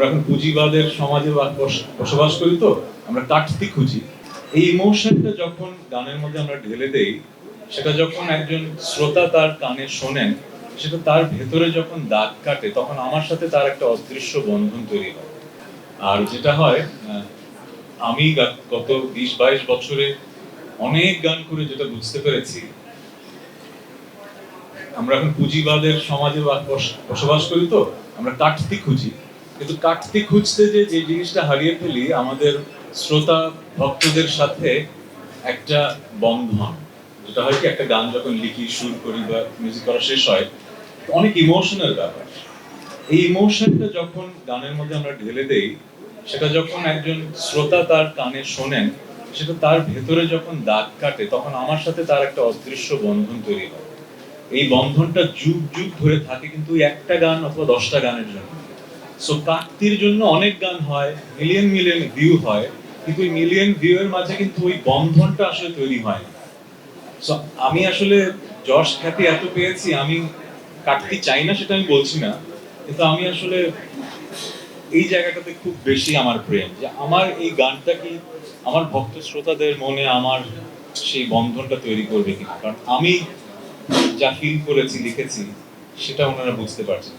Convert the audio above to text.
আমরা এখন পুঁজিবাদের সমাজে বসবাস করি তো, আমরা কাটতি খুঁজি। এই ইমোশনটা যখন গানের মধ্যে আমরা ঢেলে দেই, সেটা যখন একজন শ্রোতা তার কানে শোনেন, সেটা তার ভেতরে যখন দাগ কাটে, তখন আমার সাথে তার একটা অদৃশ্য বন্ধন তৈরি হয়। আর যেটা হয় আমি গত বিশ বাইশ বছরে অনেক গান করে যেটা বুঝতে পেরেছি, আমরা এখন পুঁজিবাদের সমাজে বসবাস করি তো, আমরা কাটতি খুঁজি। কিন্তু কাটতে খুঁজতে যে যে জিনিসটা হারিয়ে ফেলি, আমাদের শ্রোতা ভক্তদের সাথে একটা বন্ধন। যেটা হয় কি, একটা গান যখন লিখি, সুর করি বা মিউজিক করা শেষ হয় অনেক ইমোশনাল ব্যাপার। এই ইমোশনটা যখন গানের মধ্যে আমরা ঢেলে দেই, সেটা যখন একজন শ্রোতা তার কানে শোনেন, সেটা তার ভেতরে যখন দাগ কাটে, তখন আমার সাথে তার একটা অদৃশ্য বন্ধন তৈরি হয়। এই বন্ধনটা যুগ যুগ ধরে থাকে কিন্তু একটা গান অথবা দশটা গানের জন্য। সো কাকতির জন্য অনেক গান হয় মিলিয়ন মিলিয়ন ভিউ হয়, কিন্তু ওই মিলিয়ন ভিউ এর মাঝে কিন্তু ওই বন্ধনটা আসলে তৈরি হয় সো আমি আসলে যশ খ্যাতি এত পেয়েছি, আমি কাটতে চাই না, সেটা আমি বলছি না, কিন্তু আমি আসলে এই জায়গাটাতে খুব বেশি আমার প্রেম, যে আমার এই গানটা কি আমার ভক্ত শ্রোতাদের মনে আমার সেই বন্ধনটা তৈরি করবে কিনা? কারণ আমি যা ফিল করেছি, লিখেছি, সেটা ওনারা বুঝতে পারছেন।